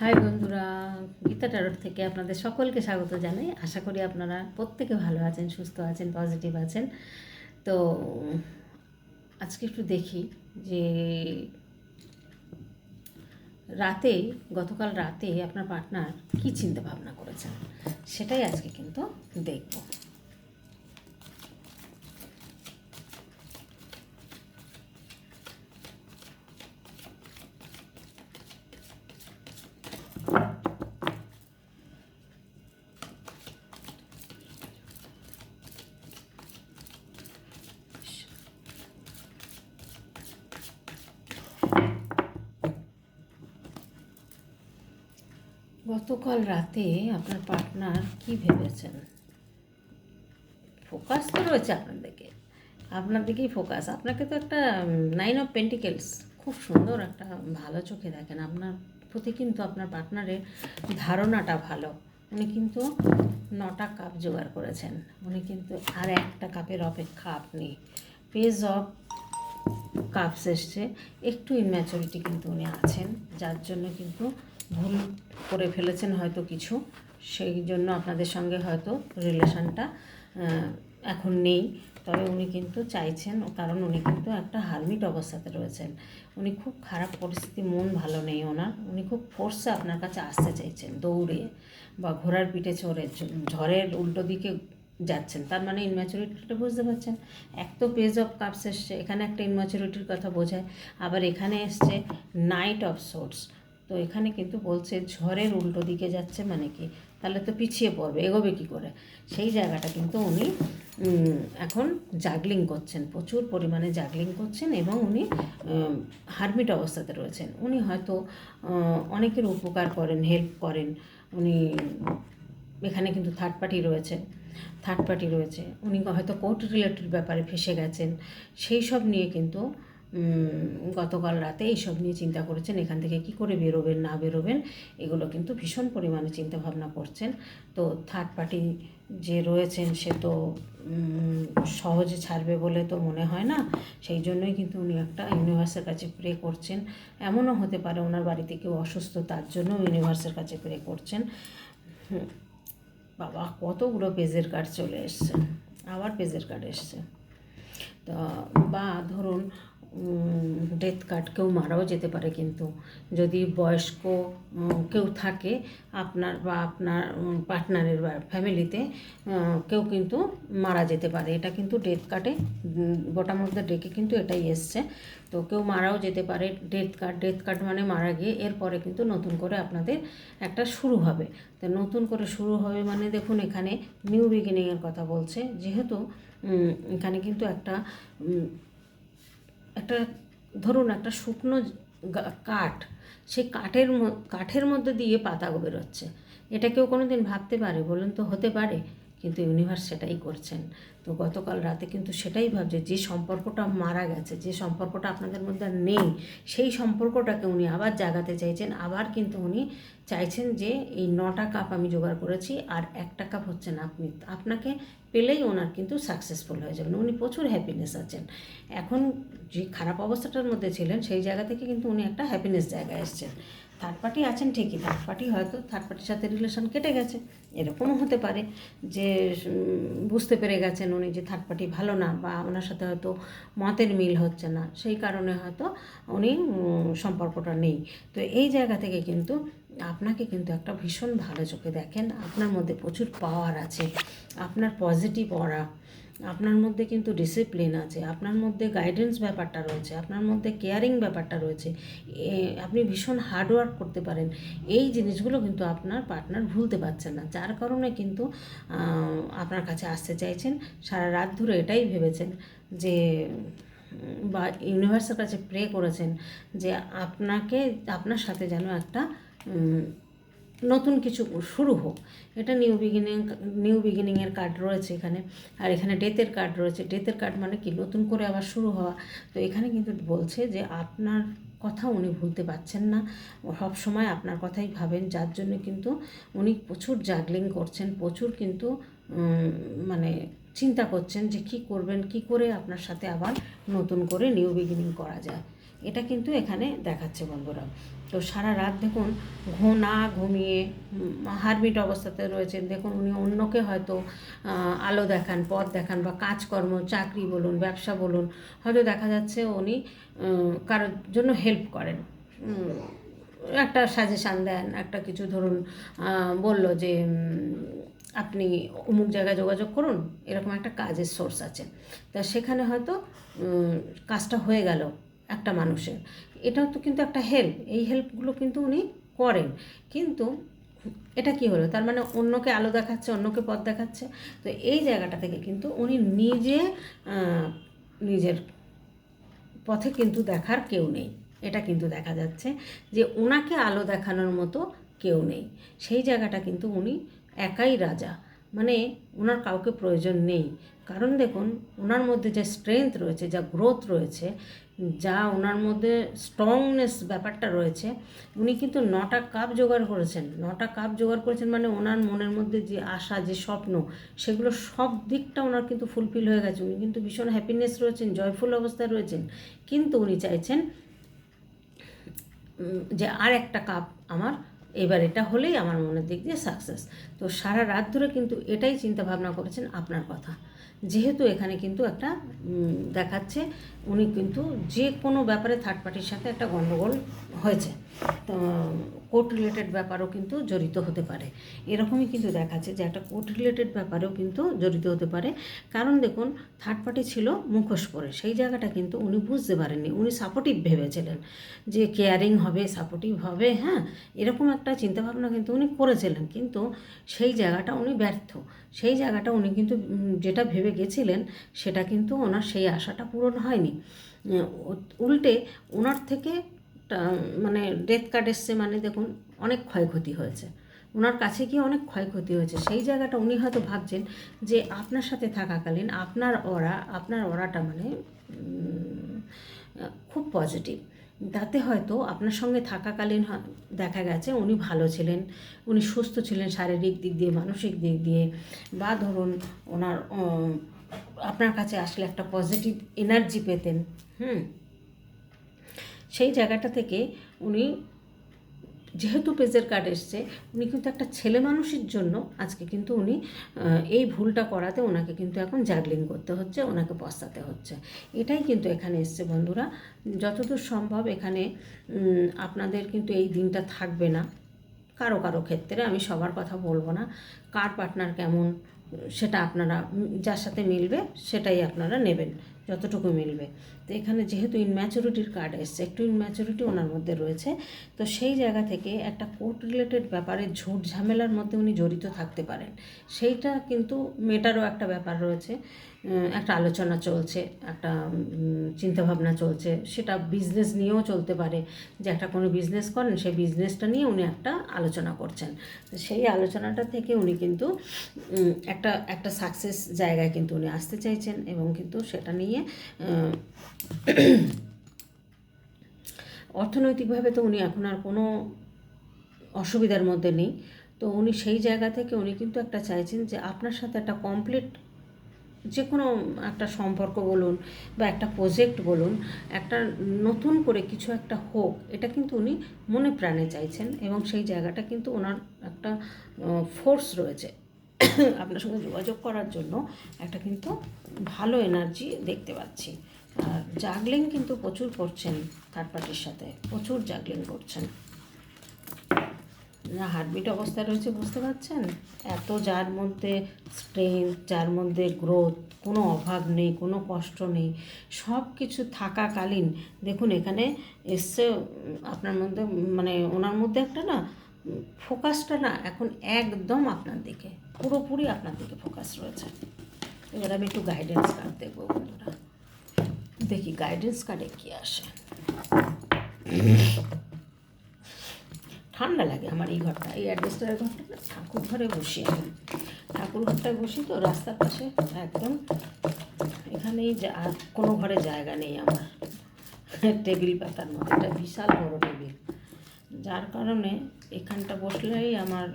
High বন্ধুরা, গীতা টারট থেকে আপনাদের সকলকে স্বাগত জানাই। আশা করি আপনারা প্রত্যেকে ভালো আছেন, সুস্থ আছেন পজিটিভ আছেন। তো আজকে একটু দেখি যে রাতে, গতকাল রাতে আপনার পার্টনার কী চিন্তা ভাবনা করেছেন, সেটাই আজকে কিন্তু দেখব। গতকাল রাতে আপনার পার্টনার কি ভেবেছেন? ফোকাস তো রয়েছে আপনার দিকে। আপনার দিকেই ফোকাস। আপনাকে তো একটা নাইন অফ পেন্টিকেলস খুব সুন্দর একটা, ভালো চোখে দেখেন। আপনার প্রতি কিন্তু আপনার পার্টনারের ধারণাটা ভালো। উনি কিন্তু নটা কাপ জোগাড় করেছেন। উনি কিন্তু আর একটা কাপের অপেক্ষা আপনি। পেজ অফ কাপস এসছে। একটু ইনম্যাচুরিটি কিন্তু উনি আছেন, যার জন্য কিন্তু ভুল করে ফেলেছেন হয়তো কিছু, সেই জন্য আপনাদের সঙ্গে হয়তো রিলেশনটা এখন নেই। তবে উনি কিন্তু চাইছেন, কারণ উনি কিন্তু একটা হারমিট অবস্থাতে রয়েছেন। উনি খুব খারাপ পরিস্থিতি, মন ভালো নেই ওনার। উনি খুব ফোর্সে আপনার কাছে আসতে চাইছেন, দৌড়ে বা ঘোড়ার পিঠে চড়ে, ঝড়ের উল্টো দিকে যাচ্ছেন। তার মানে ইনম্যাচুরিটিটা বুঝতে পারছেন? এক তো পেজ অফ কাপস এসছে, এখানে একটা ইনম্যাচুরিটির কথা বোঝায়। আবার এখানে এসছে নাইট অফ সোর্স তো এখানে কিন্তু বলছে ঝড়ের উল্টো দিকে যাচ্ছে মানে কি? তাহলে তো পিছিয়ে পড়বে, এগোবে কী করে? সেই জায়গাটা কিন্তু উনি এখন জাগলিং করছেন, প্রচুর পরিমাণে জাগলিং করছেন এবং উনি হারমিট অবস্থাতে রয়েছেন। উনি হয়তো অনেকের উপকার করেন হেল্প করেন। উনি এখানে কিন্তু থার্ড পার্টি রয়েছে থার্ড পার্টি রয়েছে। উনি হয়তো কোর্ট রিলেটেড ব্যাপারে ফেসে গেছেন। সেই সব নিয়ে কিন্তু গতকাল রাতে এইসব নিয়ে চিন্তা করেছেন, এখান থেকে কি করে বেরোবেন, না বেরোবেন, এগুলো কিন্তু ভীষণ পরিমাণে চিন্তা ভাবনা করছেন। তো থার্ড পার্টি যে রয়েছেন সে তো সহজে ছাড়বে বলে তো মনে হয় না, সেই জন্যই কিন্তু উনি একটা ইউনিভার্সের কাছে প্রে করছেন। এমনও হতে পারে ওনার বাড়িতে কেউ অসুস্থ, তার জন্য ইউনিভার্সের কাছে প্রে করছেন। বাবা, কতগুলো পেজের কার্ড চলে এসছে, আবার পেজের কার্ড এসছে। তা, বা ধরুন ডেথ কার্ড কেউ মারাও যেতে পারে কিন্তু। যদি বয়স্ক কেউ থাকে, আপনার বা আপনার পার্টনারের বা ফ্যামিলিতে কেউ কিন্তু মারা যেতে পারে। এটা কিন্তু ডেথ কার্ডে গোটার মধ্যে ডেকে কিন্তু এটাই এসছে। তো কেউ মারাও যেতে পারে ডেথ কার্ড ডেথ কার্ড মানে মারা গিয়ে এরপরে কিন্তু নতুন করে আপনাদের একটা শুরু হবে। তো নতুন করে শুরু হবে মানে দেখুন এখানে নিউ বিগিনিংয়ের কথা বলছে। যেহেতু এখানে কিন্তু একটা একটা, ধরুন একটা শুকনো কাঠ, সেই কাঠের কাঠের মধ্যে দিয়ে পাতা বেরোচ্ছে। এটা কেউ কোনো দিন ভাবতে পারে? বলুন তো, হতে পারে? কিন্তু ইউনিভার্স সেটাই করছেন। তো গতকাল রাতে কিন্তু সেটাই ভাবছে, যে সম্পর্কটা মারা গেছে, যে সম্পর্কটা আপনাদের মধ্যে নেই, সেই সম্পর্কটাকে উনি আবার জাগাতে চাইছেন। আবার কিন্তু উনি চাইছেন যে এই নটা কাপ আমি জোগাড় করেছি, আর একটা কাপ হচ্ছে না। আপনি, আপনাকে পেলেই ওনার কিন্তু সাকসেসফুল হয়ে যাবেন। উনি প্রচুর হ্যাপিনেস আছেন। এখন যে খারাপ অবস্থাটার মধ্যে ছিলেন, সেই জায়গা থেকে কিন্তু উনি একটা হ্যাপিনেস জায়গায় এসছেন। থার্ড পার্টি আছেন ঠিকই থার্ড পার্টি হয়তো থার্ড পার্টির সাথে রিলেশন কেটে গেছে, এরকমও হতে পারে যে বুঝতে পেরে গেছেন উনি যে থার্ড পার্টি ভালো না বা ওনার সাথে হয়তো মতের মিল হচ্ছে না, সেই কারণে হয়তো উনি সম্পর্কটা নেই। তো এই জায়গা থেকে কিন্তু আপনাকে কিন্তু একটা ভীষণ ভালো চোখে দেখেন। আপনার মধ্যে প্রচুর পাওয়ার আছে, আপনার পজিটিভ অরা আপনার মধ্যে কিন্তু ডিসিপ্লিন আছে, আপনার মধ্যে গাইডেন্স ব্যাপারটা রয়েছে, আপনার মধ্যে কেয়ারিং ব্যাপারটা রয়েছে আপনি ভীষণ হার্ডওয়ার্ক করতে পারেন। এই জিনিসগুলো কিন্তু আপনার পার্টনার ভুলতে পারছেন না, যার কারণে কিন্তু আপনার কাছে আসতে চাইছেন, সারা রাত ধরে এটাই ভেবেছেন যে, বা ইউনিভার্সের কাছে প্রে করেছেন যে আপনাকে, আপনার সাথে যেন একটা নতুন কিছু শুরু হোক। এটা নিউ বিগিনিং নিউ বিগিনিংয়ের কার্ড রয়েছে এখানে। আর এখানে ডেথের কার্ড রয়েছে। ডেথের কার্ড মানে কি? নতুন করে আবার শুরু হওয়া। তো এখানে কিন্তু বলছে যে আপনার কথা উনি ভুলতে পারছেন না। সব সময় আপনার কথাই ভাবেন। যার জন্য কিন্তু উনি প্রচুর জাগলিং করছেন, প্রচুর কিন্তু মানে চিন্তা করছেন যে কি করবেন, কি করে আপনার সাথে আবার নতুন করে নিউ বিগিনিং করা যায়। এটা কিন্তু এখানে দেখাচ্ছে বন্ধুরা। তো সারা রাত দেখুন ঘু না ঘুমিয়ে হারমিট অবস্থাতে রয়েছেন। দেখুন উনি অন্যকে হয়তো আলো দেখান, পথ দেখান বা কাজকর্ম, চাকরি বলুন, ব্যবসা বলুন, হয়তো দেখা যাচ্ছে উনি কারোর জন্য হেল্প করেন। একটা সাজেশান দেন, একটা কিছু ধরুন বলল যে আপনি অমুক জায়গায় যোগাযোগ করুন, এরকম একটা কাজের সোর্স আছে। তা সেখানে হয়তো কাজটা হয়ে গেল। একটা মানুষের। এটাও তো কিন্তু একটা হেল্প এই হেল্পগুলো কিন্তু উনি করেন। কিন্তু এটা কি হলো? তার মানে অন্যকে আলো দেখাচ্ছে, অন্যকে পথ দেখাচ্ছে। তো এই জায়গাটা থেকে কিন্তু উনি নিজে নিজের পথে কিন্তু দেখার কেউ নেই। এটা কিন্তু দেখা যাচ্ছে যে ওনাকে আলো দেখানোর মতো কেউ নেই। সেই জায়গাটা কিন্তু উনি একাই রাজা। মানে ওনার কাউকে প্রয়োজন নেই। কারণ দেখুন ওনার মধ্যে যে স্ট্রেংথ রয়েছে, যা গ্রোথ রয়েছে যা ওনার মধ্যে স্ট্রংনেস ব্যাপারটা রয়েছে, উনি কিন্তু নটা কাপ জোগাড় করেছেন। নটা কাপ জোগাড় করেছেন মানে ওনার মনের মধ্যে যে আশা, যে স্বপ্ন, সেগুলো সব দিকটা ওনার কিন্তু ফুলফিল হয়ে গেছে। উনি কিন্তু ভীষণ হ্যাপিনেস রয়েছেন জয়ফুল অবস্থায় রয়েছেন। কিন্তু উনি চাইছেন যে আর একটা কাপ আমার, এবার এটা হলেই আমার মনের দিক দিয়ে সাকসেস তো সারা রাত ধরে কিন্তু এটাই চিন্তা ভাবনা করেছেন আপনার কথা। যেহেতু এখানে কিন্তু একটা দেখাচ্ছে, উনি কিন্তু যে কোনো ব্যাপারে থার্ড পার্টির সাথে একটা গণ্ডগোল হয়েছে। তো কোর্ট রিলেটেড ব্যাপারও কিন্তু জড়িত হতে পারে। এরকমই কিন্তু দেখাচ্ছে যে একটা কোর্ট রিলেটেড ব্যাপারেও কিন্তু জড়িত হতে পারে। কারণ দেখুন থার্ড পার্টি ছিল মুখোশ পরে। সেই জায়গাটা কিন্তু উনি বুঝতে পারেননি। উনি সাপোর্টিভ ভেবেছিলেন যে কেয়ারিং হবে সাপোর্টিভ হবে হ্যাঁ? এরকম একটা চিন্তাভাবনা কিন্তু উনি করেছিলেন। কিন্তু সেই জায়গাটা উনি ব্যর্থ। সেই জায়গাটা উনি কিন্তু যেটা ভেবে গেছিলেন, সেটা কিন্তু ওনার সেই আশাটা পূরণ হয়নি। উল্টে ওনার থেকে মানে ডেথ কার্ড এসছে মানে দেখুন, অনেক ক্ষয়ক্ষতি হয়েছে। ওনার কাছে গিয়ে অনেক ক্ষয়ক্ষতি হয়েছে। সেই জায়গাটা উনি হয়তো ভাবছেন যে আপনার সাথে থাকাকালীন আপনার ওরা আপনার ওরাটা মানে খুব পজিটিভ তাতে হয়তো আপনার সঙ্গে থাকাকালীন দেখা গেছে উনি ভালো ছিলেন, উনি সুস্থ ছিলেন শারীরিক দিক দিয়ে, মানসিক দিক দিয়ে। বা ধরুন ওনার আপনার কাছে আসলে একটা পজিটিভ এনার্জি পেতেন, হুম? সেই জায়গাটা থেকে উনি যেহেতু পেজের কার্ড এসছে, উনি কিন্তু একটা ছেলে মানুষের জন্য আজকে কিন্তু উনি এই ভুলটা করাতে ওনাকে কিন্তু এখন জাগলিং করতে হচ্ছে, ওনাকে পস্তাতে হচ্ছে। এটাই কিন্তু এখানে এসছে বন্ধুরা। যতদূর সম্ভব এখানে আপনাদের কিন্তু এই দিনটা থাকবে না। কারও কারও ক্ষেত্রে আমি সবার কথা বলব না। কার পার্টনার কেমন, সেটা আপনারা, যার সাথে মিলবে সেটাই আপনারা নেবেন। যতটুকু মিলবে। তো এখানে যেহেতু ইনম্যাচুরিটির কার্ড এসছে, একটু ইনম্যাচুরিটি ওনার মধ্যে রয়েছে। তো সেই জায়গা থেকে একটা কোর্ট রিলেটেড ব্যাপারে ঝুট ঝামেলার মধ্যে উনি জড়িত থাকতে পারেন। সেইটা কিন্তু মেটারও একটা ব্যাপার রয়েছে। একটা আলোচনা চলছে, একটা চিন্তাভাবনা চলছে, সেটা বিজনেস নিয়েও চলতে পারে। যে একটা কোনো বিজনেস করেন, সেই বিজনেসটা নিয়ে উনি একটা আলোচনা করছেন। সেই আলোচনাটা থেকে উনি কিন্তু একটা একটা সাকসেস জায়গায় কিন্তু উনি আসতে চাইছেন এবং কিন্তু সেটা নিয়ে অর্থনৈতিকভাবে তো উনি এখন আর কোনো অসুবিধার মধ্যে নেই। তো উনি সেই জায়গা থেকে উনি কিন্তু একটা চাইছেন যে আপনার সাথে একটা কমপ্লিট যে কোনো একটা সম্পর্ক বলুন বা একটা প্রজেক্ট বলুন, একটা নতুন করে কিছু একটা হোক, এটা কিন্তু উনি মনে প্রাণে চাইছেন এবং সেই জায়গাটা কিন্তু ওনার একটা ফোর্স রয়েছে। আপনার সঙ্গে যোগাযোগ করার জন্য একটা কিন্তু ভালো এনার্জি দেখতে পাচ্ছি। আর জাগলিং কিন্তু প্রচুর করছেন থার্ড পার্টির সাথে, প্রচুর জাগলিং করছেন। হার্টবিট অবস্থায় রয়েছে, বুঝতে পারছেন? এত যার মধ্যে স্ট্রেংথ যার মধ্যে গ্রোথ কোনো অভাব নেই, কোনো কষ্ট নেই, সব কিছু থাকাকালীন, দেখুন, এখানে এসছে আপনার মধ্যে মানে ওনার মধ্যে একটা না ফোকাসটা না, এখন একদম আপনার দিকে, পুরোপুরি আপনার দিকে ফোকাস রয়েছে। এবার আমি একটু গাইডেন্স কার্ড দেখব, বন্ধুরা। দেখি গাইডেন্স কার্ডে কী আসে। ঠান্ডা লাগে আমার এই ঘরটা। এই অ্যাডভেস্টারের ঘরটা ঠাকুর ঘরে বসি আমি। ঠাকুর ঘরটায় বসি তো রাস্তার পাশে, একদম। এখানেই যা কোনো ঘরে জায়গা নেই আমার। টেবিল পাতার মতো এটা বিশাল বড় টেবিল। যার কারণে এখানটা বসলেই আমার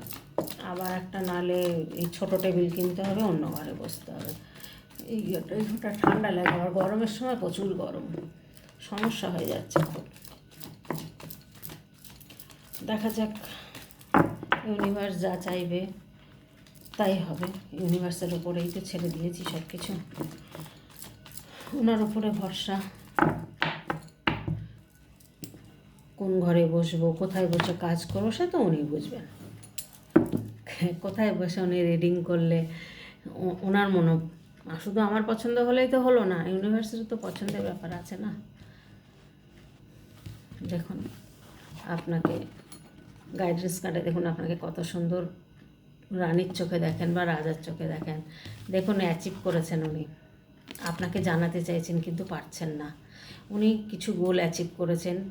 আবার একটা নালে এই ছোটো টেবিল কিনতে হবে, অন্য ঘরে বসতে হবে। এই ঘরটা ঠান্ডা লাগে, আবার গরমের সময় প্রচুর গরম। সমস্যা হয়ে যাচ্ছে খুব। দেখা যাক ইউনিভার্স যা চাইবে, তাই হবে। ইউনিভার্সের ওপরেই তো ছেড়ে দিয়েছি সব কিছু ওনার উপরে ভরসা। কোন ঘরে বসবো, কোথায় বসে কাজ করব, সে তো উনি বুঝবেন কোথায় বসে উনি রিডিং করলে ওনার মনে শুধু আমার পছন্দ হলেই তো হলো না ইউনিভার্সিটি তো পছন্দের ব্যাপার আছে না। দেখুন, আপনাকে গাইডেন্স কার্ডে দেখুন আপনাকে কত সুন্দর রানীর চোখে দেখেন বা রাজার চোখে দেখেন। দেখুন অ্যাচিভ করেছেন উনি। আপনাকে জানাতে চাইছেন কিন্তু পারছেন না। উনি কিছু গোল অ্যাচিভ করেছেন।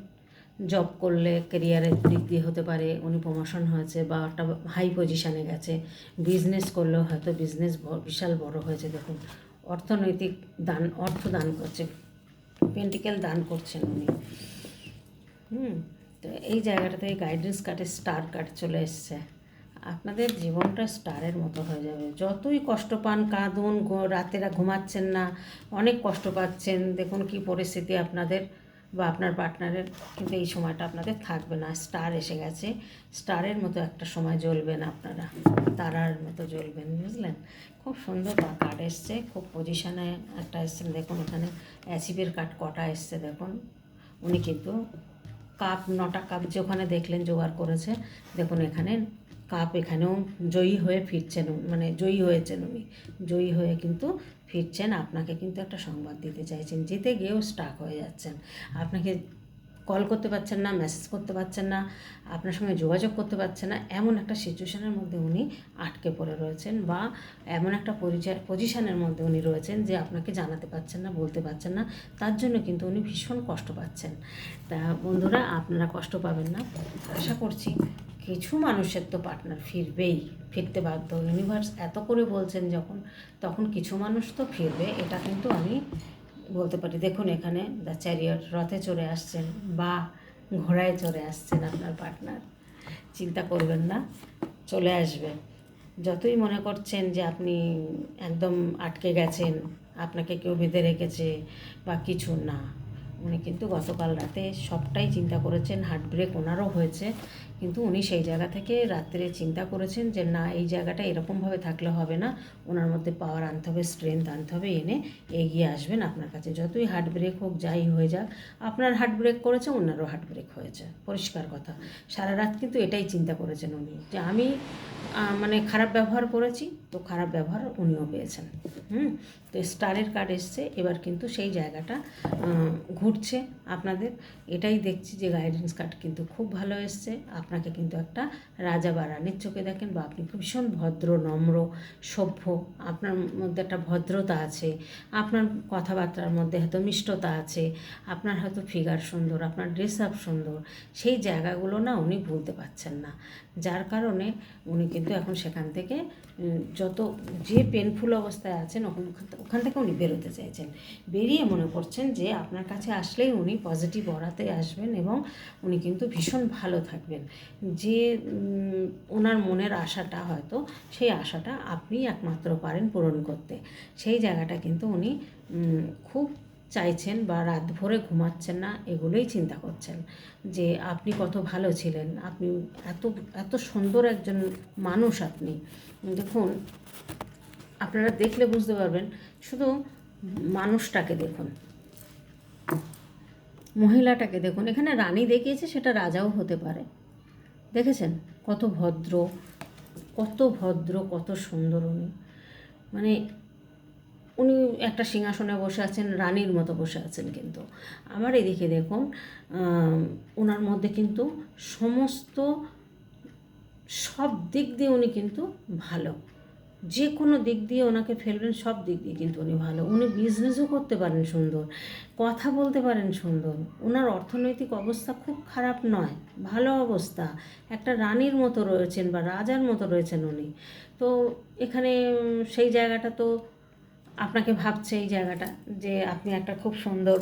জব করলে কেরিয়ারের দিক দিয়ে হতে পারে, উনি প্রমোশন হয়েছে বা একটা হাই পজিশানে গেছে। বিজনেস করলেও হয়তো বিজনেস বিশাল বড় হয়েছে, দেখুন। অর্থনৈতিক দান, অর্থ দান করছে পেন্টিক্যাল দান করছেন উনি। হুম। তো এই জায়গাটাতে গাইডেন্স কার্ডে স্টার কার্ড চলে এসছে। আপনাদের জীবনটা স্টারের মতো হয়ে যাবে। যতই কষ্ট পান, কাঁদুন রাতেরা ঘুমাচ্ছেন না, অনেক কষ্ট পাচ্ছেন। দেখুন কি পরিস্থিতি আপনাদের বা আপনার পার্টনারের, কিন্তু এই সময়টা আপনাদের থাকবে না। স্টার এসে গেছে। স্টারের মতো একটা সময় জ্বলবেন আপনারা। তারার মতো জ্বলবেন, বুঝলেন? খুব সুন্দর কার্ড এসছে। খুব পজিশানে একটা এসছেন। দেখুন এখানে অ্যাসিপের কার্ড কটা এসছে, দেখুন। উনি কিন্তু কাপ, নটা কাপ যে ওখানে দেখলেন জোগাড় করেছে। দেখুন এখানে কাপ এখানেও জয়ী হয়ে ফিরছেন মানে জয়ী হয়েছেন উনি। জয়ী হয়ে কিন্তু ফিরছেন। আপনাকে কিন্তু একটা সংবাদ দিতে চাইছেন, যেতে গিয়েও স্টাক হয়ে যাচ্ছেন। আপনাকে কল করতে পারছেন না মেসেজ করতে পারছেন না, আপনার সঙ্গে যোগাযোগ করতে পারছেন না, এমন একটা সিচুয়েশানের মধ্যে উনি আটকে পড়ে রয়েছেন বা এমন একটা পরিচয় পজিশানের মধ্যে উনি রয়েছেন যে আপনাকে জানাতে পারছেন না, বলতে পারছেন না, তার জন্য কিন্তু উনি ভীষণ কষ্ট পাচ্ছেন। তা বন্ধুরা, আপনারা কষ্ট পাবেন না। আশা করছি কিছু মানুষের তো পার্টনার ফিরবেই, ফিরতে বাধ্য। ইউনিভার্স এত করে বলছেন যখন, তখন কিছু মানুষ তো ফিরবে, এটা কিন্তু আমি বলতে পারি, দেখুন এখানে দ্য চ্যারিয়ট রথে চড়ে আসছেন বা ঘোড়ায় চড়ে আসছেন আপনার পার্টনার চিন্তা করবেন না, চলে আসবে যতই মনে করছেন যে আপনি একদম আটকে গেছেন, আপনাকে কেউ বেঁধে রেখেছে বা কিছু না, উনি কিন্তু গতকাল রাতে সবটাই চিন্তা করেছেন হার্ট ব্রেক ওনারও হয়েছে। কিন্তু উনি সেই জায়গা থেকে রাত্রে চিন্তা করেছেন যে, না, এই জায়গাটা এরকমভাবে থাকলে হবে না। ওনার মধ্যে পাওয়ার আনতে হবে স্ট্রেংথ আনতে হবে, এনে এগিয়ে আসবেন আপনার কাছে। যতই হার্ট ব্রেক হোক, যাই হয়ে যাক, আপনার হার্ট ব্রেক করেছে, ওনারও হার্ট ব্রেক হয়েছে। পরিষ্কার কথা। সারা রাত কিন্তু এটাই চিন্তা করেছেন উনি, যে আমি মানে খারাপ ব্যবহার করেছি, তো খারাপ ব্যবহার উনিও পেয়েছেন। হুম? তো স্টারের কার্ড এসছে, এবার কিন্তু সেই জায়গাটা ঘুরছে আপনাদের। এটাই দেখছি যে গাইডেন্স কার্ড কিন্তু খুব ভালো এসছে। আপনাকে কিন্তু একটা রাজা বা রানীর চোখে দেখেন বা আপনি ভীষণ ভদ্র, নম্র, সভ্য, আপনার মধ্যে একটা ভদ্রতা আছে, আপনার কথাবার্তার মধ্যে হয়তো মিষ্টতা আছে, আপনার হয়তো ফিগার সুন্দর, আপনার ড্রেস আপ সুন্দর, সেই জায়গাগুলো না উনি ভুলতে পারছেন না। যার কারণে উনি কিন্তু এখন সেখান থেকে যত যে পেনফুল অবস্থায় আছেন, ওখান ওখান থেকে উনি বেরোতে চাইছেন। বেরিয়ে মনে করছেন যে আপনার কাছে আসলেই উনি পজিটিভ অরাতে আসবেন এবং উনি কিন্তু ভীষণ ভালো থাকবেন। যে ওনার মনের আশাটা হয়তো, সেই আশাটা আপনি একমাত্র পারেন পূরণ করতে। সেই জায়গাটা কিন্তু উনি খুব চাইছেন বা রাত ভরে ঘুমাচ্ছেন না, এগুলোই চিন্তা করছেন। যে, আপনি কত ভালো ছিলেন, আপনি এত এত সুন্দর একজন মানুষ আপনি। দেখুন, আপনারা দেখলে বুঝতে পারবেন, শুধু মানুষটাকে দেখুন। মহিলাটাকে দেখুন, এখানে রানী দেখিয়েছে, সেটা রাজাও হতে পারে। দেখেছেন? কত ভদ্র কত ভদ্র, কত সুন্দর উনি। মানে উনি একটা সিংহাসনে বসে আছেন, রানীর মতো বসে আছেন কিন্তু। আমার এদিকে দেখুন ওনার মধ্যে কিন্তু সমস্ত সব দিক দিয়ে উনি কিন্তু ভালো। যে কোনো দিক দিয়ে ওনাকে ফেলবেন, সব দিক দিয়ে কিন্তু উনি ভালো। উনি বিজনেসও করতে পারেন সুন্দর, কথা বলতে পারেন সুন্দর। ওনার অর্থনৈতিক অবস্থা খুব খারাপ নয়, ভালো অবস্থা। একটা রানীর মতো রয়েছেন বা রাজার মতো রয়েছেন উনি। তো এখানে সেই জায়গাটা তো আপনাকে ভাবছে এই জায়গাটা যে আপনি একটা খুব সুন্দর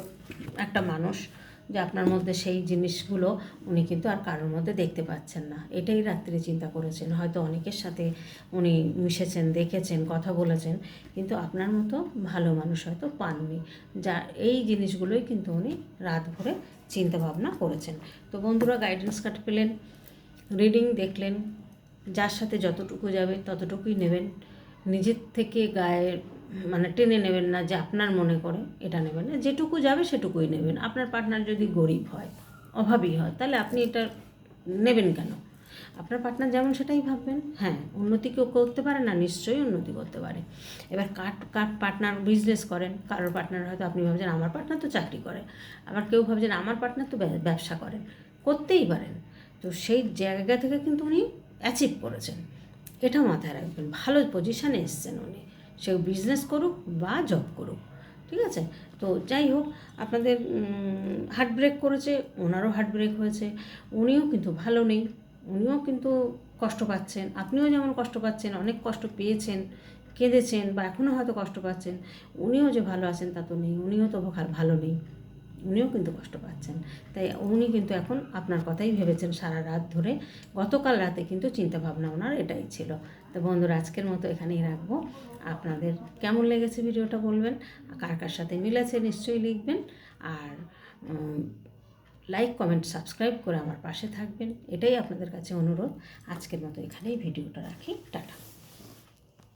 একটা মানুষ। যে আপনার মধ্যে সেই জিনিসগুলো উনি কিন্তু আর কারোর মধ্যে দেখতে পাচ্ছেন না। এটাই রাত্রে চিন্তা করেছেন। হয়তো অনেকের সাথে উনি মিশেছেন, দেখেছেন, কথা বলেছেন, কিন্তু আপনার মতো ভালো মানুষ হয়তো পাননি। যা, এই জিনিসগুলোই কিন্তু উনি রাত ভরে চিন্তা ভাবনা করেছেন। তো বন্ধুরা গাইডেন্স কার্ড পেলেন রিডিং দেখলেন, যার সাথে যতটুকু যাবে ততটুকুই নেবেন। নিজের থেকে গায়ে মানে টেনে নেবেন না যে আপনার মনে করে এটা নেবেন না। যেটুকু যাবে সেটুকুই নেবেন। আপনার পার্টনার যদি গরিব হয়, অভাবী হয়, তাহলে আপনি এটা নেবেন কেন? আপনার পার্টনার যেমন সেটাই ভাববেন। হ্যাঁ উন্নতি কেউ করতে পারে না, নিশ্চয়ই উন্নতি করতে পারে। এবার কাট কাট পার্টনার বিজনেস করেন, কারোর পার্টনার হয়তো আপনি ভাবছেন, আমার পার্টনার তো চাকরি করে। আবার কেউ ভাবছেন, আমার পার্টনার তো ব্যবসা করেন। করতেই পারেন। তো সেই জায়গা থেকে কিন্তু উনি অ্যাচিভ করেছেন। এটা মাথায় রাখবেন। ভালো পজিশানে এসছেন উনি। সে বিজনেস করুক বা জব করুক, ঠিক আছে? তো যাই হোক, আপনাদের হার্ট ব্রেক করেছে, ওনারও হার্ট ব্রেক হয়েছে, উনিও কিন্তু ভালো নেই, উনিও কিন্তু কষ্ট পাচ্ছেন, আপনিও যেমন কষ্ট পাচ্ছেন, অনেক কষ্ট পেয়েছেন, কেঁদেছেন বা এখনও হয়তো কষ্ট পাচ্ছেন, উনিও যে ভালো আছেন তা তো নেই, উনিও তো ভালো নেই, উনিও কিন্তু কষ্ট পাচ্ছেন। তাই উনি কিন্তু এখন আপনার কথাই ভেবেছেন সারা রাত ধরে, গতকাল রাতে কিন্তু চিন্তাভাবনা ওনার এটাই ছিল। তো বন্ধুরা, আজকের মতো এখানেই রাখব। আপনাদের কেমন লেগেছে ভিডিওটা বলবেন, কার কার সাথে মিলেছে নিশ্চয়ই লিখবেন, আর লাইক কমেন্ট সাবস্ক্রাইব করে আমার পাশে থাকবেন। এটাই আপনাদের কাছে অনুরোধ। আজকের মতো এখানেই ভিডিওটা রাখি। টাটা।